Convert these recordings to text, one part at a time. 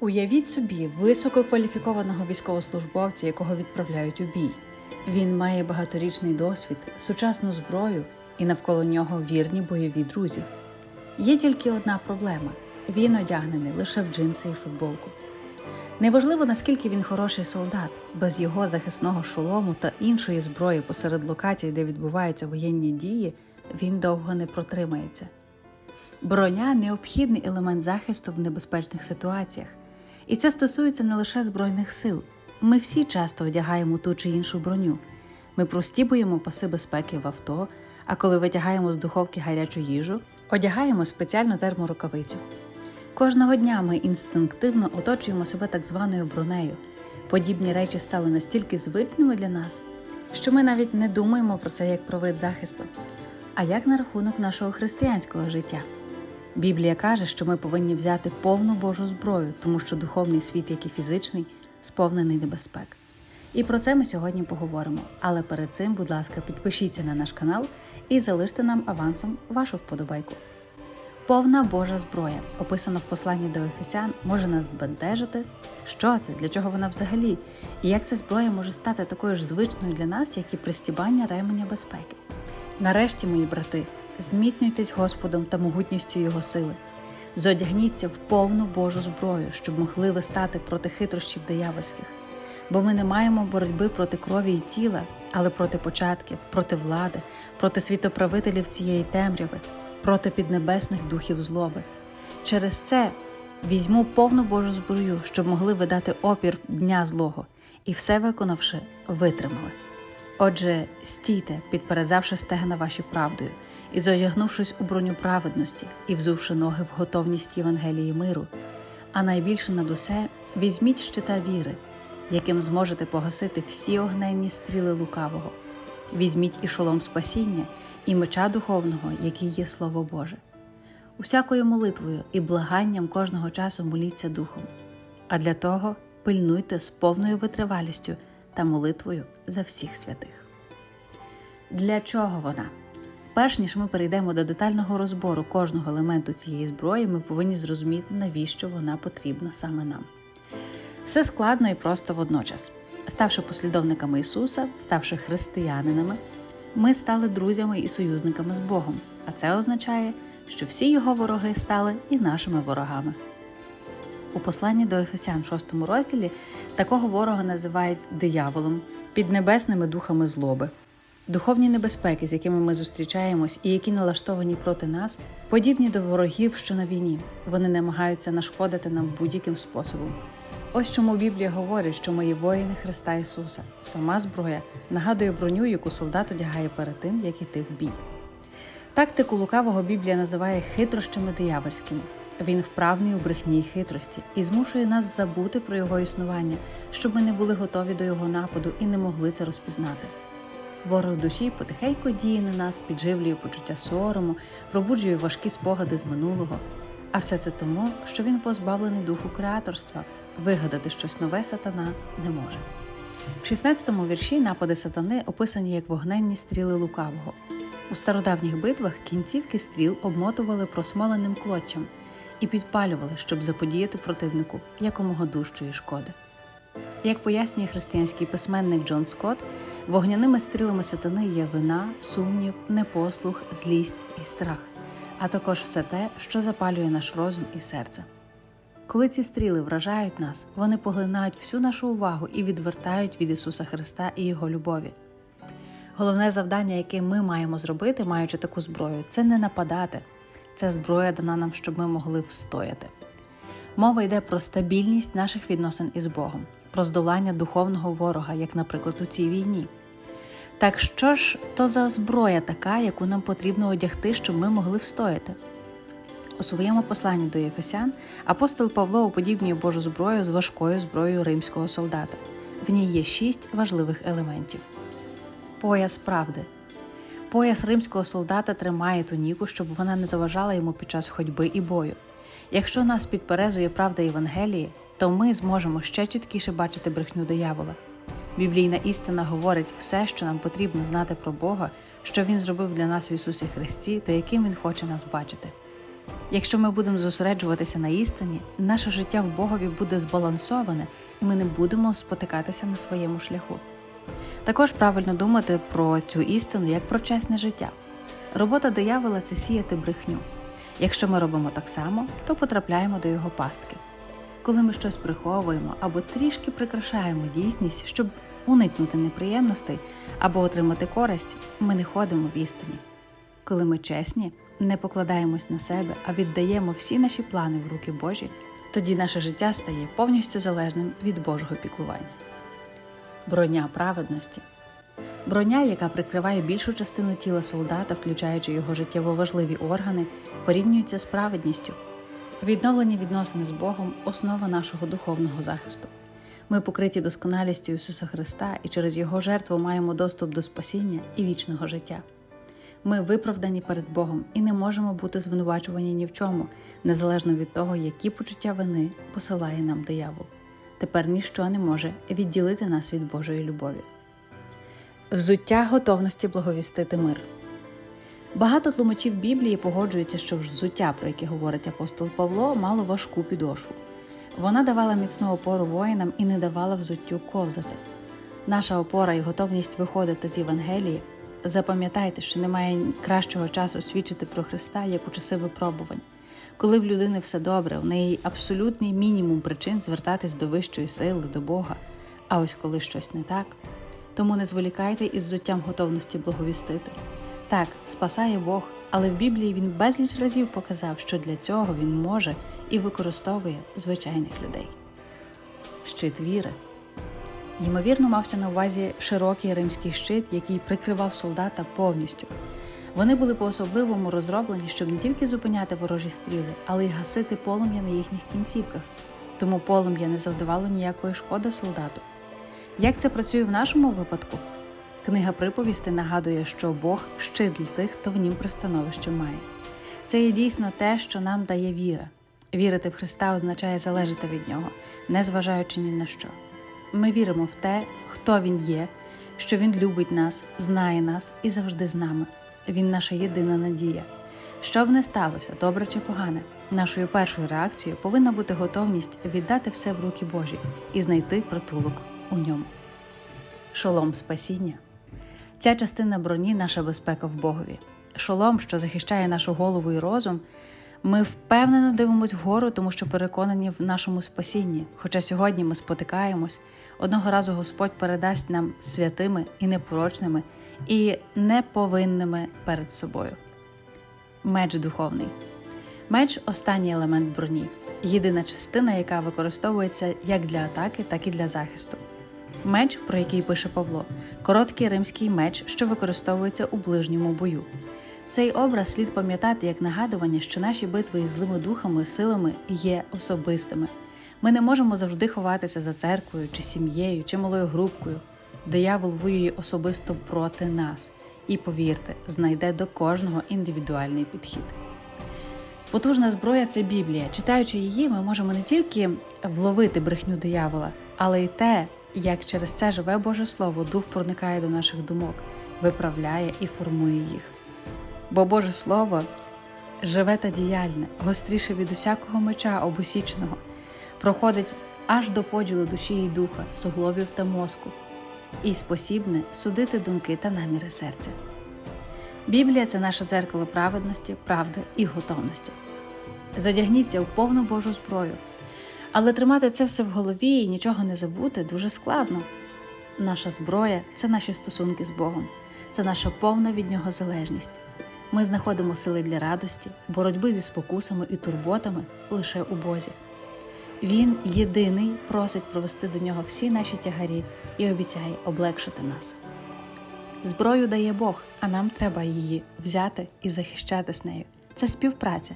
Уявіть собі висококваліфікованого військовослужбовця, якого відправляють у бій. Він має багаторічний досвід, сучасну зброю і навколо нього вірні бойові друзі. Є тільки одна проблема: він одягнений лише в джинси і футболку. Неважливо, наскільки він хороший солдат, без його захисного шолому та іншої зброї посеред локацій, де відбуваються воєнні дії, він довго не протримається. Броня необхідний елемент захисту в небезпечних ситуаціях. І це стосується не лише Збройних сил. Ми всі часто одягаємо ту чи іншу броню. Ми прості боїмо паси безпеки в авто, а коли витягаємо з духовки гарячу їжу, одягаємо спеціальну терморукавицю. Кожного дня ми інстинктивно оточуємо себе так званою бронею. Подібні речі стали настільки звичними для нас, що ми навіть не думаємо про це як про вид захисту. А як на рахунок нашого християнського життя? Біблія каже, що ми повинні взяти повну Божу зброю, тому що духовний світ, як і фізичний, сповнений небезпек. І про це ми сьогодні поговоримо. Але перед цим, будь ласка, підпишіться на наш канал і залиште нам авансом вашу вподобайку. Повна Божа зброя, описана в посланні до Ефесян, може нас збентежити. Що це, для чого вона взагалі? І як ця зброя може стати такою ж звичною для нас, як і пристібання ременя безпеки? Нарешті, мої брати, зміцнюйтесь Господом та могутністю Його сили. Зодягніться в повну Божу зброю, щоб могли ви стати проти хитрощів диявольських. Бо ми не маємо боротьби проти крові і тіла, але проти початків, проти влади, проти світоправителів цієї темряви, проти піднебесних духів злоби. Через це візьму повну Божу зброю, щоб могли видати опір дня злого, і все виконавши, витримали. Отже, стійте, підперезавши стегна ваші правдою, і зодягнувшись у броню праведності, і взувши ноги в готовність Євангелії миру. А найбільше над усе візьміть щита віри, яким зможете погасити всі огненні стріли лукавого. Візьміть і шолом спасіння, і меча духовного, який є Слово Боже. Усякою молитвою і благанням кожного часу моліться духом. А для того пильнуйте з повною витривалістю та молитвою за всіх святих. Для чого вона? Перш ніж ми перейдемо до детального розбору кожного елементу цієї зброї, ми повинні зрозуміти, навіщо вона потрібна саме нам. Все складно і просто водночас. Ставши послідовниками Ісуса, ставши християнинами, ми стали друзями і союзниками з Богом, а це означає, що всі його вороги стали і нашими ворогами. У посланні до Ефесян, 6 розділі, такого ворога називають дияволом, піднебесними духами злоби. Духовні небезпеки, з якими ми зустрічаємось і які налаштовані проти нас, подібні до ворогів, що на війні. Вони намагаються нашкодити нам будь-яким способом. Ось чому Біблія говорить, що є воїни Христа Ісуса. Сама зброя нагадує броню, яку солдат одягає перед тим, як іти в бій. Тактику лукавого Біблія називає хитрощами диявольськими. Він вправний у брехні й хитрості і змушує нас забути про його існування, щоб ми не були готові до його нападу і не могли це розпізнати. Ворог душі потихеньку діє на нас, підживлює почуття сорому, пробуджує важкі спогади з минулого. А все це тому, що він позбавлений духу креаторства, вигадати щось нове сатана не може. В 16-му вірші напади сатани описані як вогненні стріли лукавого. У стародавніх битвах кінцівки стріл обмотували просмоленим клочем і підпалювали, щоб заподіяти противнику якомога дужчої шкоди. Як пояснює християнський письменник Джон Скотт, вогняними стрілами сатани є вина, сумнів, непослух, злість і страх, а також все те, що запалює наш розум і серце. Коли ці стріли вражають нас, вони поглинають всю нашу увагу і відвертають від Ісуса Христа і Його любові. Головне завдання, яке ми маємо зробити, маючи таку зброю, це не нападати. Ця зброя дана нам, щоб ми могли встояти. Мова йде про стабільність наших відносин із Богом, про здолання духовного ворога, як, наприклад, у цій війні. Так що ж то за зброя така, яку нам потрібно одягти, щоб ми могли встояти? У своєму посланні до Єфесян апостол Павло уподібнює Божу зброю з важкою зброєю римського солдата. В ній є шість важливих елементів: пояс правди. Пояс римського солдата тримає туніку, щоб вона не заважала йому під час ходьби і бою. Якщо нас підперезує правда Євангелії, то ми зможемо ще чіткіше бачити брехню диявола. Біблійна істина говорить все, що нам потрібно знати про Бога, що Він зробив для нас в Ісусі Христі та яким Він хоче нас бачити. Якщо ми будемо зосереджуватися на істині, наше життя в Богові буде збалансоване, і ми не будемо спотикатися на своєму шляху. Також правильно думати про цю істину як про чесне життя. Робота диявола це сіяти брехню. Якщо ми робимо так само, то потрапляємо до його пастки. Коли ми щось приховуємо або трішки прикрашаємо дійсність, щоб уникнути неприємностей або отримати користь, ми не ходимо в істині. Коли ми чесні, не покладаємось на себе, а віддаємо всі наші плани в руки Божі, тоді наше життя стає повністю залежним від Божого піклування. Броня праведності. Броня, яка прикриває більшу частину тіла солдата, включаючи його життєво важливі органи, порівнюється з праведністю. Відновлені відносини з Богом основа нашого духовного захисту. Ми покриті досконалістю Ісуса Христа і через Його жертву маємо доступ до спасіння і вічного життя. Ми виправдані перед Богом і не можемо бути звинувачувані ні в чому, незалежно від того, які почуття вини посилає нам диявол. Тепер ніщо не може відділити нас від Божої любові. Взуття готовності благовістити мир. Багато тлумачів Біблії погоджуються, що взуття, про яке говорить апостол Павло, мало важку підошву. Вона давала міцну опору воїнам і не давала взуттю ковзати. Наша опора і готовність виходити з Євангелії. Запам'ятайте, що немає кращого часу свідчити про Христа, як у часи випробувань. Коли в людини все добре, у неї абсолютний мінімум причин звертатись до вищої сили, до Бога. А ось коли щось не так, тому не зволікайте із зуттям готовності благовістити. Так, спасає Бог, але в Біблії він безліч разів показав, що для цього він може і використовує звичайних людей. Щит віри. Ймовірно, мався на увазі широкий римський щит, який прикривав солдата повністю. Вони були по-особливому розроблені, щоб не тільки зупиняти ворожі стріли, але й гасити полум'я на їхніх кінцівках, тому полум'я не завдавало ніякої шкоди солдату. Як це працює в нашому випадку? Книга приповісти нагадує, що Бог щит для тих, хто в нім пристановище має. Це є дійсно те, що нам дає віра. Вірити в Христа означає залежати від Нього, не зважаючи ні на що. Ми віримо в те, хто Він є, що Він любить нас, знає нас і завжди з нами. Він наша єдина надія. Що б не сталося, добре чи погане, нашою першою реакцією повинна бути готовність віддати все в руки Божі і знайти притулок у ньому. Шолом спасіння. Ця частина броні наша безпека в Богові. Шолом, що захищає нашу голову і розум, ми впевнено дивимося вгору, тому що переконані в нашому спасінні. Хоча сьогодні ми спотикаємось, одного разу Господь передасть нам святими і непорочними, і неповинними перед собою. Меч духовний. Меч останній елемент броні, єдина частина, яка використовується як для атаки, так і для захисту. Меч, про який пише Павло, короткий римський меч, що використовується у ближньому бою. Цей образ слід пам'ятати як нагадування, що наші битви із злими духами, силами є особистими. Ми не можемо завжди ховатися за церквою, чи сім'єю, чи малою групкою. Диявол воює особисто проти нас і, повірте, знайде до кожного індивідуальний підхід. Потужна зброя це Біблія. Читаючи її, ми можемо не тільки вловити брехню диявола, але й те, як через це живе Боже Слово, дух проникає до наших думок, виправляє і формує їх. Бо Боже Слово живе та діяльне, гостріше від усякого меча обусічного, проходить аж до поділу душі і духа, суглобів та мозку, і спосібне судити думки та наміри серця. Біблія це наше дзеркало праведності, правди і готовності. Зодягніться в повну Божу зброю. Але тримати це все в голові і нічого не забути дуже складно. Наша зброя це наші стосунки з Богом, це наша повна від Нього залежність. Ми знаходимо сили для радості, боротьби зі спокусами і турботами лише у Бозі. Він єдиний просить провести до нього всі наші тягарі і обіцяє облегшити нас. Зброю дає Бог, а нам треба її взяти і захищати з нею. Це співпраця.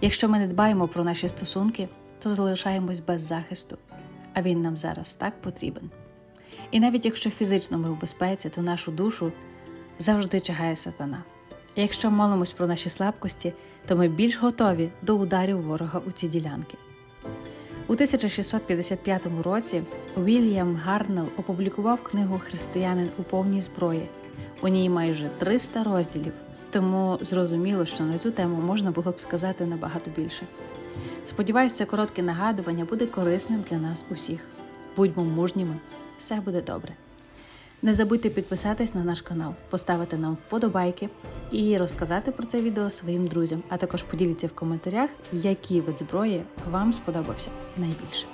Якщо ми не дбаємо про наші стосунки, то залишаємось без захисту, а він нам зараз так потрібен. І навіть якщо фізично ми в безпеці, то нашу душу завжди чагає сатана. І якщо молимось про наші слабкості, то ми більш готові до ударів ворога у ці ділянки. У 1655 році Уільям Гарнелл опублікував книгу Християнин у повній зброї. У ній майже 300 розділів, Тому зрозуміло, що на цю тему можна було б сказати набагато більше. Сподіваюся, це коротке нагадування буде корисним для нас усіх. Будьмо мужніми, все буде добре. Не забудьте підписатись на наш канал, поставити нам вподобайки і розказати про це відео своїм друзям, а також поділіться в коментарях, який вид зброї вам сподобався найбільше.